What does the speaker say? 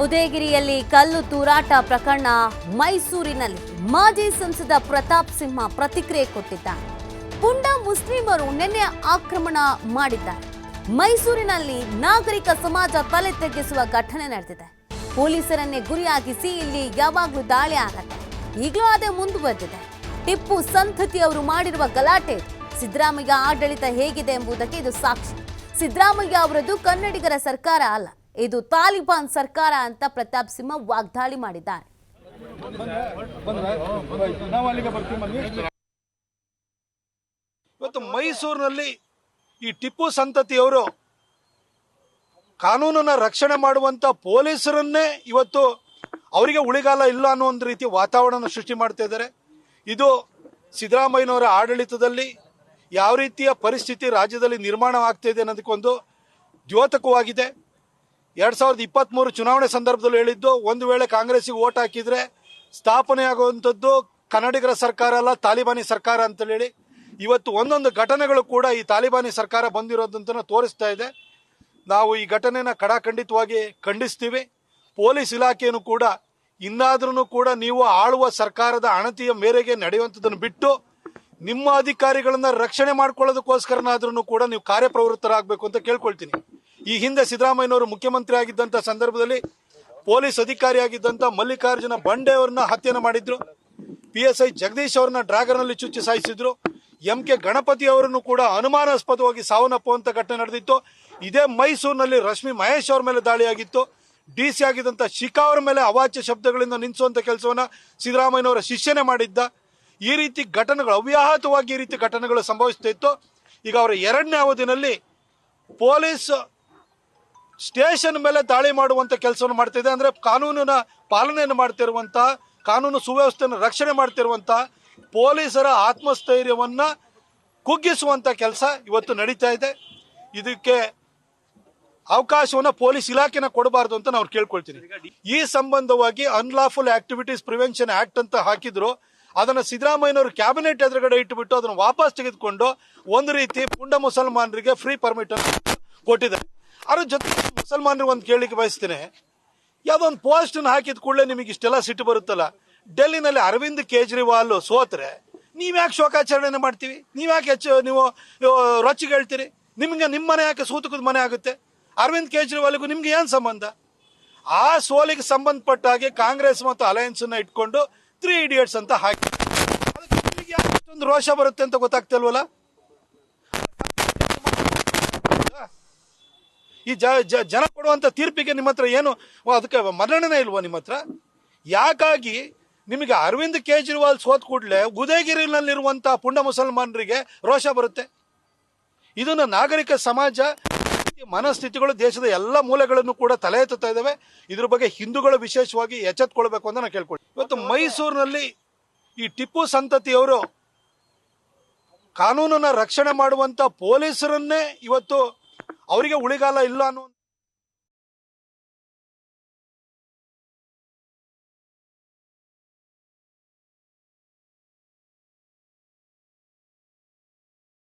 ಉದಯಗಿರಿಯಲ್ಲಿ ಕಲ್ಲು ತೂರಾಟ ಪ್ರಕರಣ ಮೈಸೂರಿನಲ್ಲಿ ಮಾಜಿ ಸಂಸದ ಪ್ರತಾಪ್ ಸಿಂಹ ಪ್ರತಿಕ್ರಿಯೆ ಕೊಟ್ಟಿದ್ದಾರೆ. ಪುಂಡ ಮುಸ್ಲಿಮರು ನಿನ್ನೆ ಆಕ್ರಮಣ ಮಾಡಿದ್ದಾರೆ. ಮೈಸೂರಿನಲ್ಲಿ ನಾಗರಿಕ ಸಮಾಜ ತಲೆ ತಗ್ಗಿಸುವ ಘಟನೆ ನಡೆದಿದೆ. ಪೊಲೀಸರನ್ನೇ ಗುರಿಯಾಗಿಸಿ ಇಲ್ಲಿ ಯಾವಾಗಲೂ ದಾಳಿ ಆಗತ್ತೆ. ಈಗಲೂ ಅದೇ ಮುಂದುವರೆದಿದೆ. ಟಿಪ್ಪು ಸಂತತಿ ಅವರು ಮಾಡಿರುವ ಗಲಾಟೆ. ಸಿದ್ದರಾಮಯ್ಯ ಆಡಳಿತ ಹೇಗಿದೆ ಎಂಬುದಕ್ಕೆ ಇದು ಸಾಕ್ಷಿ. ಸಿದ್ದರಾಮಯ್ಯ ಅವರದ್ದು ಕನ್ನಡಿಗರ ಸರ್ಕಾರ ಅಲ್ಲ. ಇದು ತಾಲಿಬಾನ್ ಸರ್ಕಾರ ಅಂತ ಪ್ರತಾಪ್ ಸಿಂಹ ವಾಗ್ದಾಳಿ ಮಾಡಿದ್ದಾರೆ. ಇವತ್ತು ಮೈಸೂರಿನಲ್ಲಿ ಈ ಟಿಪ್ಪು ಸಂತತಿಯವರು ಕಾನೂನನ್ನ ರಕ್ಷಣೆ ಮಾಡುವಂತ ಪೊಲೀಸರನ್ನೇ ಇವತ್ತು ಅವರಿಗೆ ಉಳಿಗಾಲ ಇಲ್ಲ ಅನ್ನೋ ಒಂದು ರೀತಿ ವಾತಾವರಣ ಸೃಷ್ಟಿ ಮಾಡ್ತಾ ಇದ್ದಾರೆ ಇದು ಸಿದ್ದರಾಮಯ್ಯನವರ ಆಡಳಿತದಲ್ಲಿ ಯಾವ ರೀತಿಯ ಪರಿಸ್ಥಿತಿ ರಾಜ್ಯದಲ್ಲಿ ನಿರ್ಮಾಣ ಆಗ್ತಾ ಇದೆ ಅನ್ನೋದಕ್ಕೊಂದು ದ್ಯೋತಕವಾಗಿದೆ ಎರಡ್ ಸಾವಿರದ ಇಪ್ಪತ್ತ್ಮೂರು ಚುನಾವಣೆ ಸಂದರ್ಭದಲ್ಲಿ ಹೇಳಿದ್ದು, ಒಂದು ವೇಳೆ ಕಾಂಗ್ರೆಸ್ಸಿಗೆ ಓಟ್ ಹಾಕಿದ್ರೆ ಸ್ಥಾಪನೆ ಆಗುವಂಥದ್ದು ಕನ್ನಡಿಗರ ಸರ್ಕಾರ ಅಲ್ಲ, ತಾಲಿಬಾನಿ ಸರ್ಕಾರ ಅಂತ ಹೇಳಿ. ಇವತ್ತು ಒಂದೊಂದು ಘಟನೆಗಳು ಕೂಡ ಈ ತಾಲಿಬಾನಿ ಸರ್ಕಾರ ಬಂದಿರೋದಂತ ತೋರಿಸ್ತಾ ಇದೆ. ನಾವು ಈ ಘಟನೆನ ಕಡಾಖಂಡಿತವಾಗಿ ಖಂಡಿಸ್ತೀವಿ. ಪೊಲೀಸ್ ಇಲಾಖೆಯನ್ನು ಕೂಡ ಇನ್ನಾದ್ರೂ ಕೂಡ ನೀವು ಆಳುವ ಸರ್ಕಾರದ ಅಣತಿಯ ಮೇರೆಗೆ ನಡೆಯುವಂಥದ್ದನ್ನು ಬಿಟ್ಟು, ನಿಮ್ಮ ಅಧಿಕಾರಿಗಳನ್ನ ರಕ್ಷಣೆ ಮಾಡ್ಕೊಳ್ಳೋದಕ್ಕೋಸ್ಕರನಾದ್ರೂ ಕೂಡ ನೀವು ಕಾರ್ಯಪ್ರವೃತ್ತರಾಗಬೇಕು ಅಂತ ಕೇಳ್ಕೊಳ್ತೀನಿ. ಈ ಹಿಂದೆ ಸಿದ್ದರಾಮಯ್ಯನವರು ಮುಖ್ಯಮಂತ್ರಿ ಆಗಿದ್ದಂಥ ಸಂದರ್ಭದಲ್ಲಿ ಪೊಲೀಸ್ ಅಧಿಕಾರಿ ಆಗಿದ್ದಂಥ ಮಲ್ಲಿಕಾರ್ಜುನ ಬಂಡೆ ಅವರನ್ನ ಹತ್ಯೆನ ಮಾಡಿದ್ರು. ಪಿ ಎಸ್ ಐ ಜಗದೀಶ್ ಅವ್ರನ್ನ ಡ್ರಾಗರ್ನಲ್ಲಿ ಚುಚ್ಚಿ ಸಾಯಿಸಿದ್ರು. ಎಂ ಕೆ ಗಣಪತಿ ಅವರನ್ನು ಕೂಡ ಅನುಮಾನಾಸ್ಪದವಾಗಿ ಸಾವನ್ನಪ್ಪುವಂಥ ಘಟನೆ ನಡೆದಿತ್ತು. ಇದೇ ಮೈಸೂರಿನಲ್ಲಿ ರಶ್ಮಿ ಮಹೇಶ್ ಅವ್ರ ಮೇಲೆ ದಾಳಿಯಾಗಿತ್ತು. ಡಿ ಸಿ ಆಗಿದ್ದಂಥ ಶಿಖಾ ಅವರ ಮೇಲೆ ಅವಾಚ್ಯ ಶಬ್ದಗಳಿಂದ ನಿಲ್ಲಿಸುವಂಥ ಕೆಲಸವನ್ನ ಸಿದ್ದರಾಮಯ್ಯನವರ ಶಿಷ್ಯನೇ ಮಾಡಿದ್ದ. ಈ ರೀತಿ ಘಟನೆಗಳು ಅವ್ಯಾಹತವಾಗಿ ಈ ರೀತಿ ಘಟನೆಗಳು ಸಂಭವಿಸ್ತಾ ಇತ್ತು. ಈಗ ಅವರ ಎರಡನೇ ಅವಧಿನಲ್ಲಿ ಪೊಲೀಸ್ ಸ್ಟೇಷನ್ ಮೇಲೆ ದಾಳಿ ಮಾಡುವಂತ ಕೆಲಸವನ್ನು ಮಾಡ್ತಿದೆ ಅಂದ್ರೆ ಕಾನೂನಿನ ಪಾಲನೆಯನ್ನು ಮಾಡ್ತಿರುವಂತ, ಕಾನೂನು ಸುವ್ಯವಸ್ಥೆಯನ್ನು ರಕ್ಷಣೆ ಮಾಡ್ತಿರುವಂತ ಪೊಲೀಸರ ಆತ್ಮಸ್ಥೈರ್ಯವನ್ನ ಕುಗ್ಗಿಸುವಂತ ಕೆಲಸ ಇವತ್ತು ನಡೀತಾ ಇದೆ. ಇದಕ್ಕೆ ಅವಕಾಶವನ್ನ ಪೊಲೀಸ್ ಇಲಾಖೆನ ಕೊಡಬಾರದು ಅಂತ ನಾವು ಕೇಳ್ಕೊಳ್ತೀನಿ. ಈ ಸಂಬಂಧವಾಗಿ ಅನ್ಲಾಫುಲ್ ಆಕ್ಟಿವಿಟೀಸ್ ಪ್ರಿವೆನ್ಷನ್ ಆಕ್ಟ್ ಅಂತ ಹಾಕಿದ್ರು. ಅದನ್ನ ಸಿದ್ದರಾಮಯ್ಯನವರು ಕ್ಯಾಬಿನೆಟ್ ಎದುರುಗಡೆ ಇಟ್ಟುಬಿಟ್ಟು ಅದನ್ನು ವಾಪಸ್ ತೆಗೆದುಕೊಂಡು ಒಂದು ರೀತಿ ಪುಂಡ ಮುಸಲ್ಮಾನರಿಗೆ ಫ್ರೀ ಪರ್ಮಿಟ್ ಅನ್ನು ಕೊಟ್ಟಿದ್ದಾರೆ. ಅದ್ರ ಜೊತೆ ಮುಸಲ್ಮಾನರಿಗೆ ಒಂದು ಕೇಳಲಿಕ್ಕೆ ಬಯಸ್ತೇನೆ. ಯಾವುದೋ ಒಂದು ಪೋಸ್ಟ್ ಹಾಕಿದ ಕೂಡಲೇ ನಿಮಗೆ ಇಷ್ಟೆಲ್ಲ ಸಿಟ್ಟು ಬರುತ್ತಲ್ಲ? ಡೆಲ್ಲಿನಲ್ಲಿ ಅರವಿಂದ್ ಕೇಜ್ರಿವಾಲ್ ಸೋತ್ರೆ ನೀವ್ಯಾಕೆ ಶೋಕಾಚರಣೆ ಮಾಡ್ತೀವಿ? ನೀವ್ಯಾಕೆ ಹೆಚ್ಚು ನೀವು ರೊಚ್ಚಿಗೇಳ್ತೀರಿ ನಿಮ್ಗೆ ನಿಮ್ಮ ಮನೆ ಯಾಕೆ ಸೂತಕದ ಮನೆ ಆಗುತ್ತೆ? ಅರವಿಂದ್ ಕೇಜ್ರಿವಾಲ್ಗೂ ನಿಮ್ಗೆ ಏನು ಸಂಬಂಧ? ಆ ಸೋಲಿಗೆ ಸಂಬಂಧಪಟ್ಟ ಹಾಗೆ ಕಾಂಗ್ರೆಸ್ ಮತ್ತು ಅಲಯನ್ಸ್ ಅನ್ನ ಇಟ್ಕೊಂಡು ತ್ರೀ ಇಡಿಯಟ್ಸ್ ಅಂತ ಹಾಕಿ. ಅದಕ್ಕೆ ನಿಮಗೆ ಯಾಕೆ ಇಷ್ಟೊಂದು ರೋಷ ಬರುತ್ತೆ ಅಂತ ಗೊತ್ತಾಗ್ತಿಲ್ವಲ್ಲ? ಈ ಜನ ಕೊಡುವಂಥ ತೀರ್ಪಿಗೆ ನಿಮ್ಮ ಹತ್ರ ಏನು? ಅದಕ್ಕೆ ಮರಣನೆ ಇಲ್ವೋ ನಿಮ್ಮ ಹತ್ರ? ಯಾಕಾಗಿ ನಿಮಗೆ ಅರವಿಂದ್ ಕೇಜ್ರಿವಾಲ್ ಸೋತ್ ಕೂಡಲೇ ಉದಯಗಿರಿನಲ್ಲಿರುವಂಥ ಪುಂಡ ಮುಸಲ್ಮಾನರಿಗೆ ರೋಷ ಬರುತ್ತೆ? ಇದನ್ನು ನಾಗರಿಕ ಸಮಾಜ ಮನಸ್ಥಿತಿಗಳು, ದೇಶದ ಎಲ್ಲ ಮೂಲೆಗಳನ್ನು ಕೂಡ ತಲೆ ಎತ್ತುತ್ತಾ ಇದ್ದಾವೆ. ಇದ್ರ ಬಗ್ಗೆ ಹಿಂದೂಗಳು ವಿಶೇಷವಾಗಿ ಎಚ್ಚೆತ್ಕೊಳ್ಬೇಕು ಅಂತ ನಾನು ಕೇಳ್ಕೊಳ್ತೀನಿ. ಇವತ್ತು ಮೈಸೂರಿನಲ್ಲಿ ಈ ಟಿಪ್ಪು ಸಂತತಿಯವರು ಕಾನೂನನ್ನ ರಕ್ಷಣೆ ಮಾಡುವಂತ ಪೊಲೀಸರನ್ನೇ ಇವತ್ತು ಅವರಿಗೆ ಉಳಿಗಾಲ ಇಲ್ಲ ಅನ್ನೋ